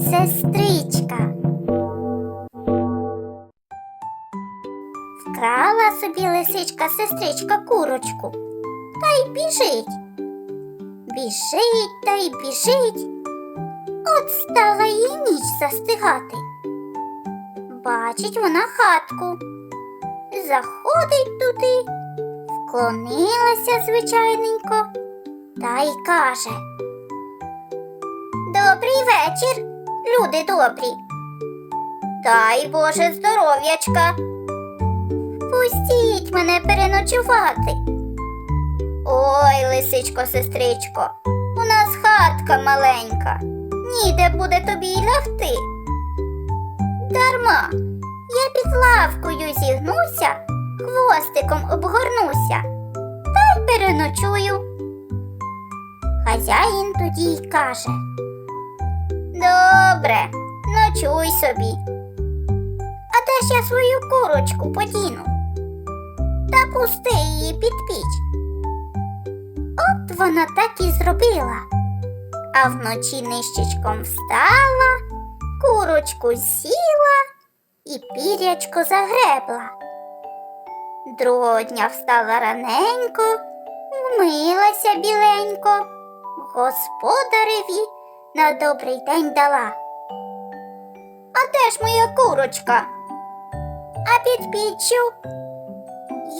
сестричка. Вкрала собі лисичка сестричка курочку та й біжить. Біжить та й біжить. От стала їй ніч застигати. Бачить вона хатку. Заходить туди, вклонилася звичайненько та й каже. Добрий вечір, люди добрі. Дай Боже здоров'ячка. Пустіть мене переночувати. Ой, лисичко, сестричко, у нас хатка маленька. Ніде буде тобі й лягти. Дарма, я під лавкою зігнуся, хвостиком обгорнуся та й переночую. Хазяїн тоді й каже. Добре, ночуй собі. А де ж я свою курочку подіну? Та пусти її під піч. От вона так і зробила. А вночі нищечком встала, курочку з'їла і пірячко загребла. Другого дня встала раненько, вмилася біленько, господареві на добрий день дала. А де ж моя курочка? А під піччю?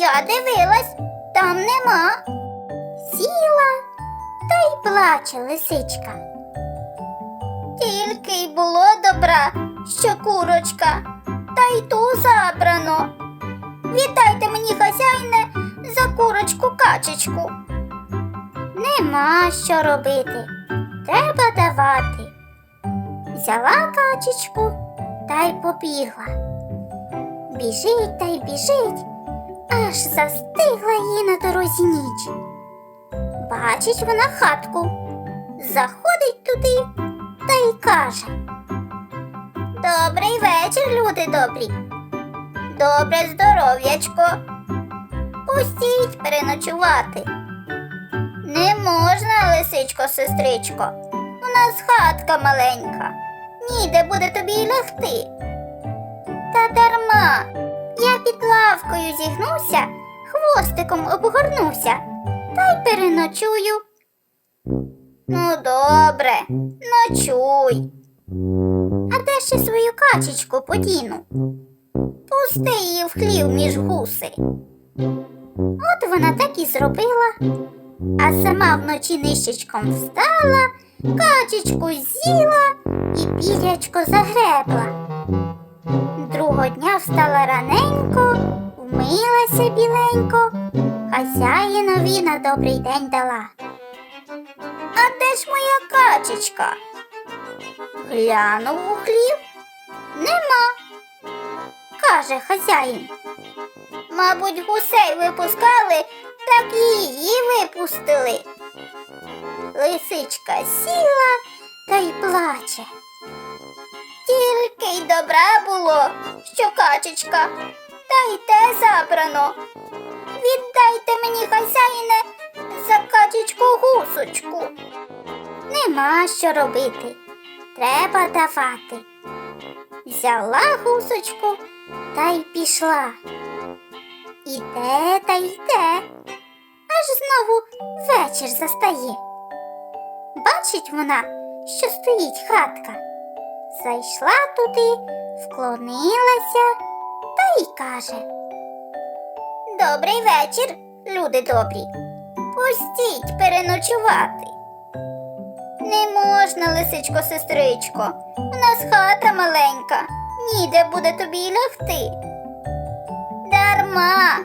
Я дивилась, там нема. Сіла та й плаче лисичка. Тільки й було добра, що курочка, та й ту забрано. Віддайте мені, хазяїне, за курочку качечку. Нема що робити треба давати. Взяла качечку та й побігла. Біжить та й біжить, аж застигла їй на дорозі ніч. Бачить вона хатку, заходить туди та й каже. Добрий вечір, люди добрі. Добре здоров'ячко. Пустіть переночувати. Не можна, лисичко, сестричко. У нас хатка маленька. Ніде буде тобі лягти. Та дарма. Я під лавкою зігнуся, хвостиком обгорнуся та й переночую. Ну, добре, ночуй. А де ще свою качечку подіну? Пусти її в хлів між гуси. От вона так і зробила а сама вночі нищечком встала, качечку з'їла і пірячко загребла. Другого дня встала раненько, вмилася біленько, хазяїнові на добрий день дала. А де ж моя качечка? Глянув у хлів. Нема, каже хазяїн. Мабуть, гусей випускали так її випустили. Лисичка сіла та й плаче. Тільки й добра було, що качечка, та й те забрано. Віддайте мені, хазяїне, за качечку гусочку. Нема що робити. Треба давати. Взяла гусочку та й пішла. Іде та йде, аж знову вечір застає. Бачить вона, що стоїть хатка. Зайшла туди, вклонилася та й каже. Добрий вечір, люди добрі. Пустіть переночувати. Не можна, лисичко, сестричко. У нас хата маленька. Ніде буде тобі лягти. Дарма.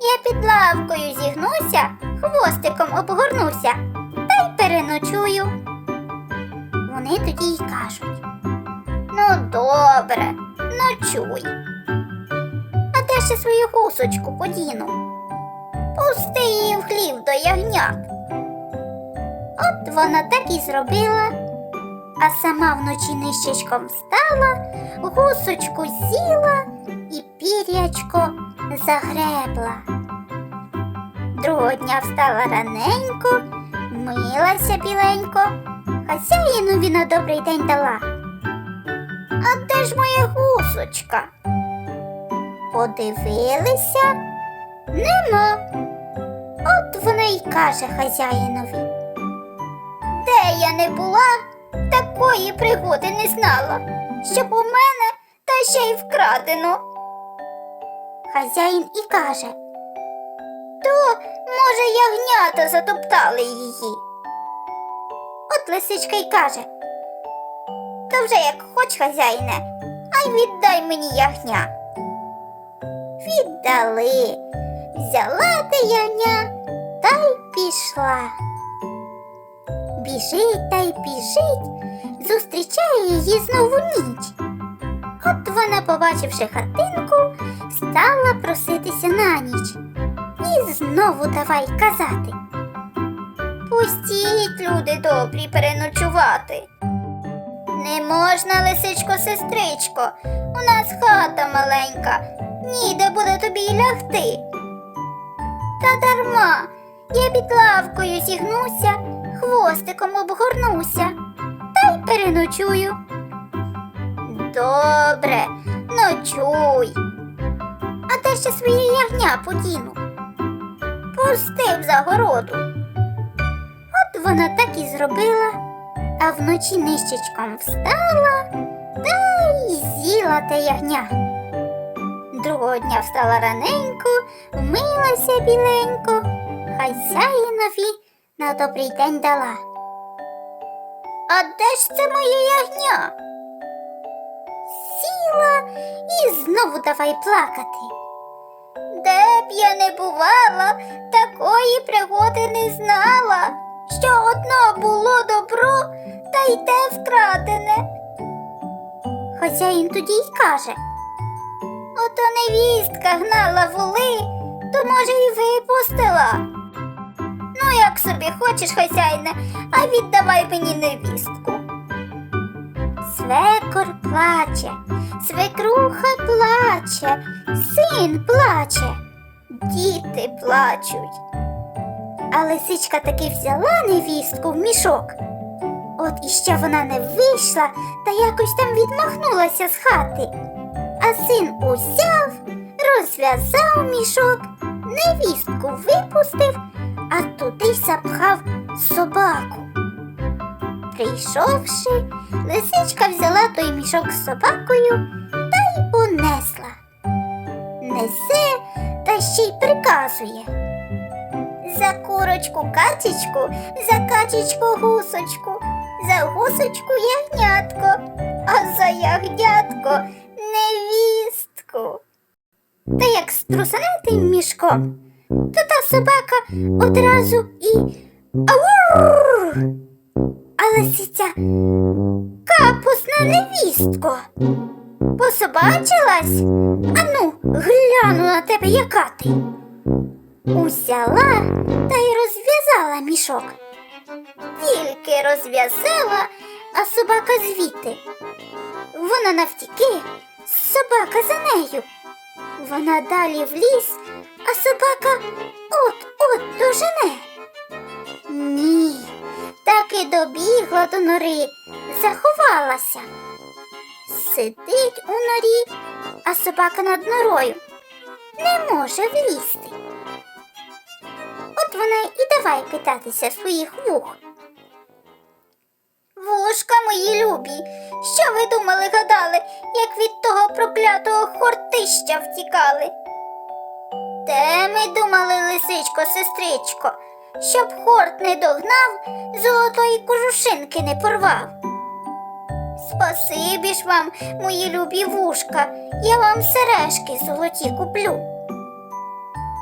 Я під лавкою зігнуся, хвостиком обгорнуся та й переночую. Вони тоді й кажуть. Ну, добре. Ночуй. А де ще свою гусочку подіну? Пусти її в хлів до ягнят. От вона так і зробила, а сама вночі нищечком встала, гусочку з'їла і пірячко загребла. Другого дня встала раненько, милася біленько, хазяїнові на добрий день дала. А де ж моя гусочка? Подивилися, нема. От вона й каже хазяїнові. Де я не була, такої пригоди не знала, щоб у мене та ще й вкрадено. Хазяїн і каже, то, може, ягнята затоптали її. От лисичка й каже, то вже як хоч, хазяїне, а й віддай мені ягня. Віддали, взяла те ягня та й пішла. Біжить та й біжить, зустрічає її знову ніч. От вона, побачивши хатинку, стала проситися на ніч. І знову давай казати. Пустіть, люди добрі, переночувати. Не можна, лисичко, сестричко, у нас хата маленька, ніде буде тобі лягти. Та дарма, я під лавкою зігнуся, хвостиком обгорнуся, та й переночую. Добре, ночуй. А де ще своє ягня подіну? Пустив за городу. От вона так і зробила, а вночі нищечком встала та й з'їла те ягня. Другого дня встала раненько, вмилася біленько, хазяїнові на добрий день дала. А де ж це моє ягня? Сіла і знову давай плакати. Де б я не бувала, такої пригоди не знала, що одно було добро, та й те вкрадене. Хазяїн тоді й каже. Ото невістка гнала воли, то може й випустила. Ну, як собі хочеш, хазяїне, а віддавай мені невістку. Свекор плаче, свекруха плаче, син плаче, діти плачуть. А лисичка таки взяла невістку в мішок. От іще вона не вийшла та якось там відмахнулася з хати. А син узяв, розв'язав мішок, невістку випустив, а туди запхав собаку. Прийшовши, лисичка взяла той мішок з собакою та й понесла. Несе та ще й приказує. За курочку качечку, за качечку гусочку, за гусочку ягнятко, а за ягнятко невістку. Та як струсане тим мішком, то та собака одразу і аур. А лисиця капусна невістко. Пособачилась? Ану, гляну на тебе, яка ти. Узяла та й розв'язала мішок. Тільки розв'язала, а собака звідти. Вона навтіки, собака за нею. Вона далі в ліс, а собака от-от дожене. Ні, так і добігла до нори, заховалася. Сидить у норі, а собака над норою не може влізти. Вона і давай питатися своїх вух. Вушка мої любі, що ви думали, гадали, як від того проклятого хортища втікали? Те ми думали, лисичко, сестричко, щоб хорт не догнав, золотої кожушинки не порвав. Спасибі ж вам, мої любі вушка, я вам сережки золоті куплю.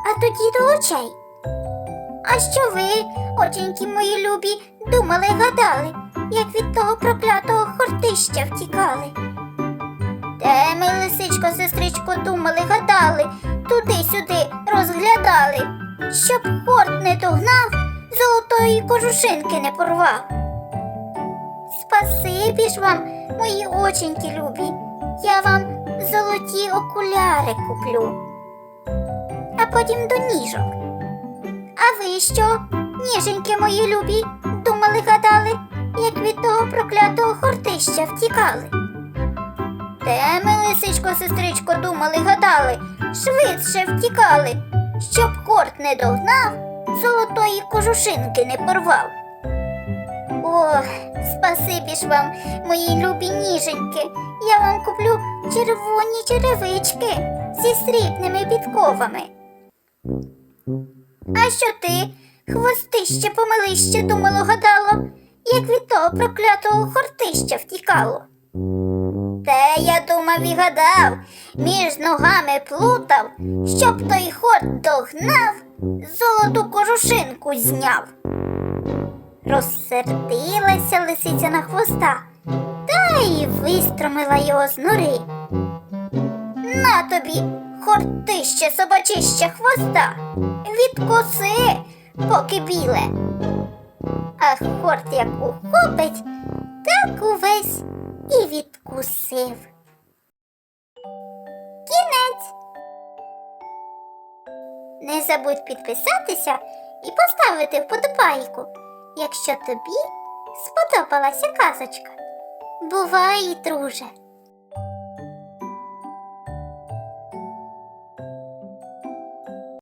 А тоді до очей. А що ви, оченьки мої любі, думали, гадали, як від того проклятого хортища втікали? Те ми, лисичко, сестричко, думали, гадали, туди-сюди розглядали, щоб хорт не догнав, золотої кожушинки не порвав. Спасибі ж вам, мої оченьки любі, я вам золоті окуляри куплю, а потім до ніжок. Ви що, ніженьки мої любі, думали, гадали, як від того проклятого хортища втікали? Те ми, лисичко, сестричко, думали, гадали, швидше втікали, щоб хорт не догнав, золотої кожушинки не порвав. Ох, спасибі ж вам, мої любі ніженьки. Я вам куплю червоні черевички зі срібними підковами. А що ти, хвостище помилище, думало, гадало, як від того проклятого хортища втікало? Те я думав і гадав, між ногами плутав, щоб той хорт догнав, золоту кожушинку зняв. Розсердилася лисиця на хвоста та й вистромила його з нори. На тобі, хортище собачище хвоста, відкуси, поки біле. А хорт як ухопить, так увесь і відкусив. Кінець. Не забудь підписатися і поставити вподобайку, якщо тобі сподобалася казочка. Бувай, друже!